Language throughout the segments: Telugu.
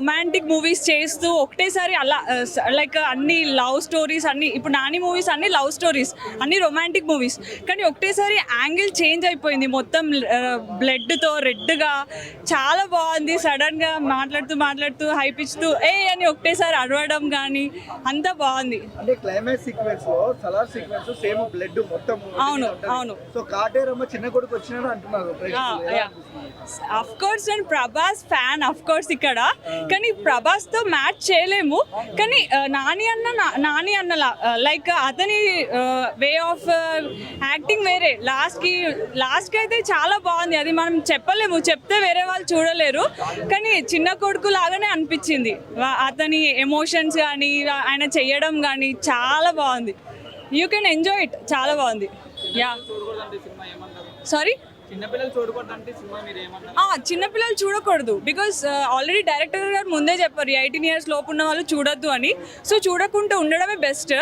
రొమాంటిక్ మూవీస్ చేస్తూ ఒకటేసారి అలా లైక్ అన్ని లవ్ స్టోరీస్ అన్ని ఇప్పుడు నాని మూవీస్ అన్ని లవ్ స్టోరీస్ అన్ని రొమాంటిక్ మూవీస్. కానీ ఒకటేసారి యాంగిల్ చేంజ్ అయిపోయింది మొత్తం బ్లడ్తో రెడ్గా. చాలా బాగుంది. సడన్గా మాట్లాడుతూ మాట్లాడుతూ హైప్ ఇస్తూ ఏ అని ఒకటేసారి అరవడం కానీ అంతా బాగుంది. అంటే క్లైమాక్స్ సీక్వెన్స్లో సలార్ సీక్వెన్స్ సేమ్ బ్లడ్ మొత్తం అవును, అవును. సో కాటేరమ్మ చిన్న కొడుకు వచ్చినాడు అంటున్నారు. అఫ్ కోర్స్ నేను ప్రభాస్ ఫ్యాన్ అఫ్ కోర్స్ ఇక్కడ. కానీ ప్రభాస్తో మ్యాచ్ చేయలేము. కానీ నాని అన్న నా- నాని అన్నలా లైక్ అతని వే ఆఫ్ యాక్టింగ్ వేరే. లాస్ట్కి లాస్ట్కి అయితే చాలా బాగుంది. అది మనం చెప్పలేము. చెప్తే వేరే వాళ్ళు చూడలేరు. కానీ చిన్న కొడుకు లాగానే అనిపించింది. అతని ఎమోషన్స్ కానీ ఆయన చెయ్యడం కానీ చాలా బాగుంది. యూ కెన్ ఎంజాయ్ ఇట్ చాలా బాగుంది. యా సారీ చిన్నపిల్లలు చూడకూడదు. బికాస్ ఆల్రెడీ డైరెక్టర్ గారు ముందే చెప్పారు ఎయిటీన్ ఇయర్స్ లోపు ఉన్న వాళ్ళు చూడొద్దు అని. సో చూడకుండా ఉండడమే best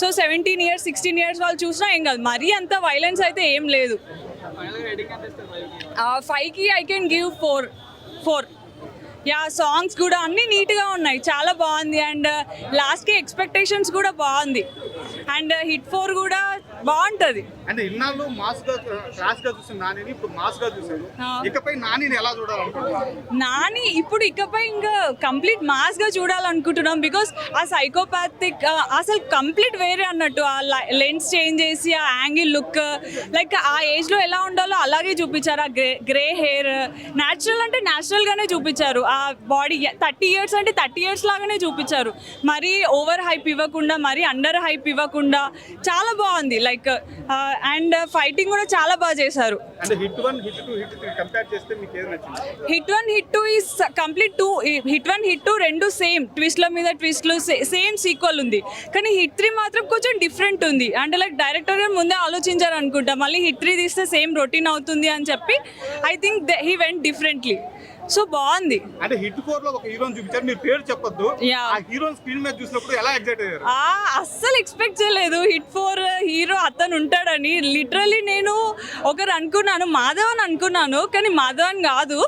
so seventeen years sixteen years వాళ్ళు చూసినా ఏం కాదు. మరీ అంత వైలెన్స్ అయితే ఏం లేదు. ఫైవ్కి I can give four four yeah songs కూడా అన్నీ నీట్గా ఉన్నాయి. చాలా బాగుంది. అండ్ లాస్ట్కి ఎక్స్పెక్టేషన్స్ కూడా బాగుంది. అండ్ హిట్ ఫోర్ కూడా బాగుంటుంది. అంటే ఇన్నాళ్ళు మాస్గా క్లాస్గా చూసిన నానిని ఇప్పుడు మాస్గా చూసారు ఆ. ఇకపై నానిని ఎలా చూడాలనుకుంటున్నారు? నాని ఇప్పుడు ఇకపై ఇంకా కంప్లీట్ మాస్గా చూడాలనుకుంటున్నాం బికాస్ ఆ సైకోపాథిక్ అసలు కంప్లీట్ వేరే అన్నట్టు ఆ లెన్స్ చేంజ్ చేసి ఆ యాంగిల్ లుక్ లైక్ ఆ ఏజ్లో ఎలా ఉండాలో అలాగే చూపించారు. ఆ గ్రే గ్రే హెయిర్ న్యాచురల్ అంటే న్యాచురల్ గానే చూపించారు. ఆ బాడీ థర్టీ ఇయర్స్ అంటే థర్టీ ఇయర్స్ లాగానే చూపించారు. మరీ ఓవర్ హైప్ ఇవ్వకుండా మరీ అండర్ హైప్ ఇవ్వకుండా చాలా బాగుంది. లైక్ అండ్ ఫైటింగ్ కూడా చాలా బాగా చేశారు. Hit one hit two is complete two hit one hit two రెండు సేమ్. ట్విస్ట్ల మీద ట్విస్ట్లు సేమ్ సీక్వల్ ఉంది. కానీ హిట్ త్రీ మాత్రం కొంచెం డిఫరెంట్ ఉంది. అంటే లైక్ డైరెక్టర్ గారు ముందే ఆలోచించారు అనుకుంటా మళ్ళీ హిట్ త్రీ తీస్తే సేమ్ రొటీన్ అవుతుంది అని చెప్పి I think he went differently. So బాగుంది. అంటే హిట్ ఫోర్లో ఒక హీరోని చూపించారు మీరు పేరు చెప్పొద్దు. ఆ హీరోని స్క్రీన్ మీద చూసినప్పుడు ఎలా ఎగ్జైట్ అయ్యారు? అస్సలు ఎక్స్పెక్ట్ చేయలేదు. హిట్ ఫోర్ హీరో అతను ఉంటాడని లిటరలీ నేను ఒకరు అనుకున్నాను మాధవన్ అనుకున్నాను కానీ మాధవన్ కాదు.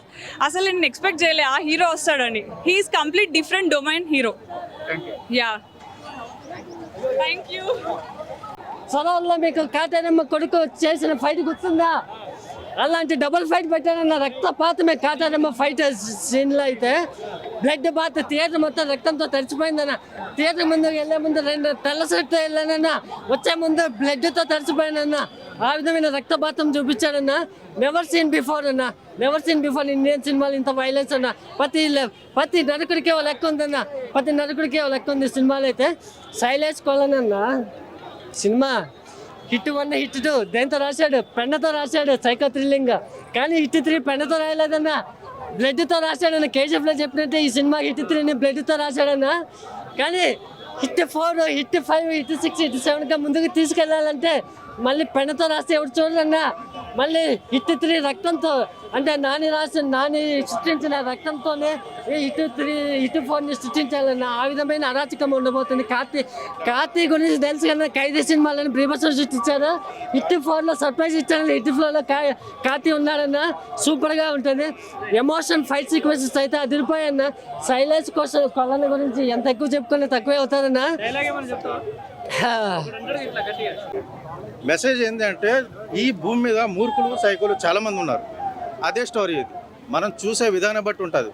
అసలు నేను ఎక్స్పెక్ట్ చేయలే ఆ హీరో వస్తాడని. He's complete different domain hero. You thank you. సొరవల్లో మీకు కాటేరమ్మ కొడుకు చేసిన ఫైట్ గుర్తుందా? అలాంటి డబుల్ ఫైట్ పెట్టారన్న రక్తపాతమే కాటారమ్మ ఫైట్ సీన్లో అయితే. బ్లడ్ బాత్ థియేటర్ మొత్తం రక్తంతో తడిచిపోయిందన్న థియేటర్ ముందు వెళ్ళే ముందు రెండు తెల్ల షర్ట్ వెళ్ళానన్న. వచ్చే ముందు బ్లడ్తో తడిచిపోయానన్న ఆ విధమైన రక్తపాతం చూపించాడన్న. నెవర్ సీన్ బిఫోర్ అన్న. నెవర్ సీన్ బిఫోర్ ఇండియన్ సినిమాలు ఇంత వైలెన్స్ అన్న. ప్రతి ప్రతి నరకుడికే ఓ లెక్క ఉందన్న. ప్రతి నరకుడికే ఒక లెక్క ఉంది సినిమాలు అయితే. శైలేష్ కొలనన్న cinema hit one hit two. దేంతో రాశాడు? పెన్నతో రాశాడు సైకో థ్రిల్లింగ్ కానీ హిట్ త్రీ పెన్నతో రాయలేదన్న. బ్లడ్తో రాశాడన్న. కేజీఎఫ్లో చెప్పినట్టే ఈ సినిమా హిట్ త్రీని బ్లడ్తో రాశాడన్న. కానీ hit four hit five hit six hit సెవెన్గా ముందుకు తీసుకెళ్ళాలంటే మళ్ళీ పెన్నతో రాస్తే ఎవరు చూడరన్నా? మళ్ళీ హిట్ త్రీ రక్తంతో అంటే నాని రాసిన నాని సృష్టించిన రక్తంతోనే హిట్ త్రీ హిట్ ఫోర్ని సృష్టించాలన్న ఆ విధమైన అరాచకం ఉండబోతుంది. కార్తీ కార్తీ గురించి తెలుసు కదా ఖైదీ సినిమాలను ప్రీభత్సం సృష్టించారు. హిట్ ఫోర్లో సర్ప్రైజ్ ఇచ్చారు హిట్ ఫ్లోలో కా కార్తీ ఉన్నాడన్న సూపర్గా ఉంటుంది. ఎమోషన్ ఫైట్ సీక్వెన్సెస్ అయితే అదిరిపోయన్న శైలేష్ కోసం కొలను గురించి ఎంత ఎక్కువ చెప్పుకున్నా తక్కువే అవుతారన్నా. డైలాగ్ ఏమని చెప్తావా? హా. అందరూ ఇట్లా గట్టిగా. మెసేజ్ ఏంటంటే ఈ భూమి మీద మూర్ఖులు సైకోలు చాలా మంది ఉన్నారు. అదే స్టోరీ ఇది. మనం చూసే విధానం బట్టి ఉంటుంది.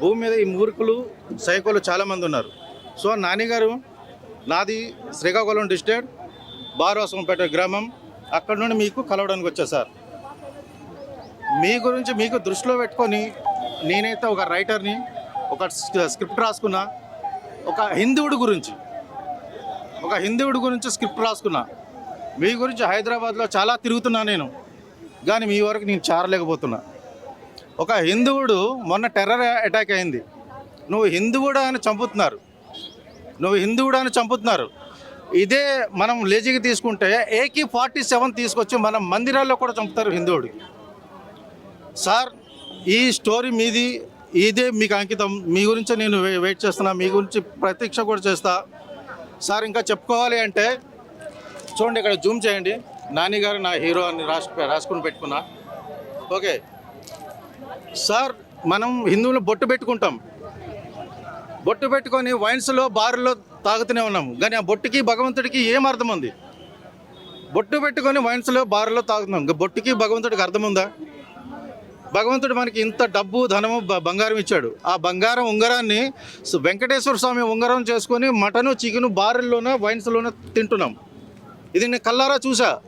భూమి మీద ఈ మూర్ఖులు సైకోలు చాలామంది ఉన్నారు. సో నానిగారు నాది శ్రీకాకుళం డిస్ట్రిక్ట్ బారవాసంపేట గ్రామం. అక్కడ నుండి మీకు కలవడానికి వచ్చా సార్. మీ గురించి మీకు దృష్టిలో పెట్టుకొని నేనైతే ఒక రైటర్ని ఒక స్క్రిప్ట్ రాసుకున్నా. ఒక హిందువుడి గురించి ఒక హిందువుడి గురించి స్క్రిప్ట్ రాసుకున్నా. మీ గురించి హైదరాబాద్లో చాలా తిరుగుతున్నా నేను. కానీ మీ వరకు నేను చేరలేకపోతున్నా. ఒక హిందువుడు మొన్న టెర్రర్ అటాక్ అయింది. నువ్వు హిందువుడా అని చంపుతున్నారు. నువ్వు హిందువుడా అని చంపుతున్నారు. ఇదే మనం లేజీకి తీసుకుంటే ఏకి ఫార్టీ సెవెన్ తీసుకొచ్చి మన మందిరాల్లో కూడా చంపుతారు హిందువుడికి సార్ ఈ స్టోరీ మీది ఇదే మీకు అంకితం. మీ గురించి నేను వెయిట్ చేస్తున్నా. మీ గురించి ప్రతీక్ష కూడా చేస్తా. సార్ ఇంకా చెప్పుకోవాలి అంటే చూడండి ఇక్కడ జూమ్ చేయండి. నాని గారు నా హీరో అని రాసు రాసుకుని పెట్టుకున్నా. ఓకే. సార్ మనం హిందువులు బొట్టు పెట్టుకుంటాం. బొట్టు పెట్టుకొని వైన్స్లో బార్లో తాగుతూనే ఉన్నాము కానీ ఆ బొట్టుకి భగవంతుడికి ఏం అర్థం ఉంది బొట్టు పెట్టుకొని వైన్స్లో బార్లో తాగుతున్నాం. ఇంకా బొట్టుకి భగవంతుడికి అర్థం ఉందా భగవంతుడు మనకి ఇంత డబ్బు ధనము బ- బంగారం ఇచ్చాడు. ఆ బంగారం ఉంగరాన్ని వెంకటేశ్వర స్వామి ఉంగరం చేసుకొని మటను చికెను బారెల్లోన వైన్స్లోన తింటున్నాం. ఇది నేను కల్లారా చూసా.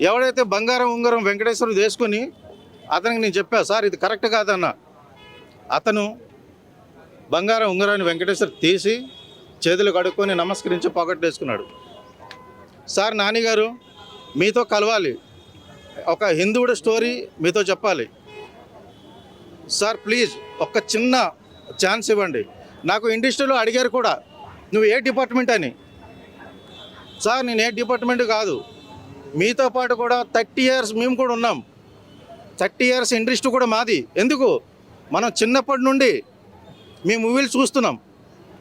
ఎవడైతే బంగారం ఉంగరం వెంకటేశ్వరుడు వేసుకొని అతనికి నేను చెప్పా సార్ ఇది కరెక్ట్ కాదన్న. అతను బంగారం ఉంగరాన్ని వెంకటేశ్వర తీసి చేతులు కడుక్కొని నమస్కరించి పొగట్టేసుకున్నాడు సార్ నానిగారు మీతో కలవాలి. ఒక హిందువుడి స్టోరీ మీతో చెప్పాలి. సార్ ప్లీజ్ ఒక చిన్న ఛాన్స్ ఇవ్వండి. నాకు ఇండస్ట్రీలో అడిగారు కూడా నువ్వు ఏ డిపార్ట్మెంట్ అని? సార్ నేను ఏ డిపార్ట్మెంట్ కాదు. మీతో పాటు కూడా థర్టీ ఇయర్స్ మేము కూడా ఉన్నాం. థర్టీ ఇయర్స్ ఇండస్ట్రీ కూడా మాది. ఎందుకు? మనం చిన్నప్పటి నుండి మీ మూవీలు చూస్తున్నాం.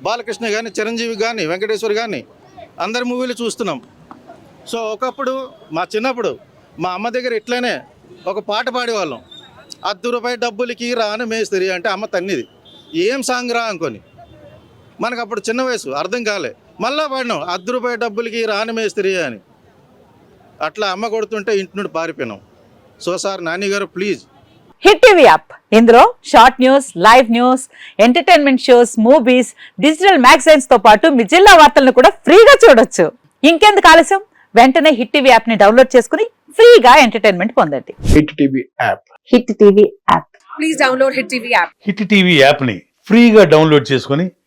బాలకృష్ణ కానీ చిరంజీవి కానీ వెంకటేశ్వర్ కానీ అందరి మూవీలు చూస్తున్నాం. సో ఒకప్పుడు మా చిన్నప్పుడు మా అమ్మ దగ్గర ఇట్లనే ఒక పాట పాడేవాళ్ళం. అర్ధ రూపాయి డబ్బులకి రాను మేస్త్రి అంటే అమ్మ తన్నిది. ఏం సాంగ్ రా అనుకొని. మనకు అప్పుడు చిన్న వయసు అర్థం కాలే. మళ్ళా పాడినాం అర్ధ రూపాయి డబ్బులకి రాను మేస్త్రి అని. అట్లా అమ్మ కొడుతుంటే ఇంటి నుండి పారిపోయినాం. So sir Nani garu please. Hit TV app. ఇందులో short news live news entertainment shows movies digital మ్యాగజైన్స్తో పాటు మీ జిల్లా వార్తలను కూడా ఫ్రీగా చూడొచ్చు. ఇంకెందుకు ఆలస్యం? వెంటనే హిట్ టీవీ యాప్ని డౌన్లోడ్ చేసుకుని ఫ్రీగా ఎంటర్టైన్మెంట్ పొందండి. Hit TV app. Hit TV app. Hit TV యాప్ని ఫ్రీగా డౌన్లోడ్ చేసుకొని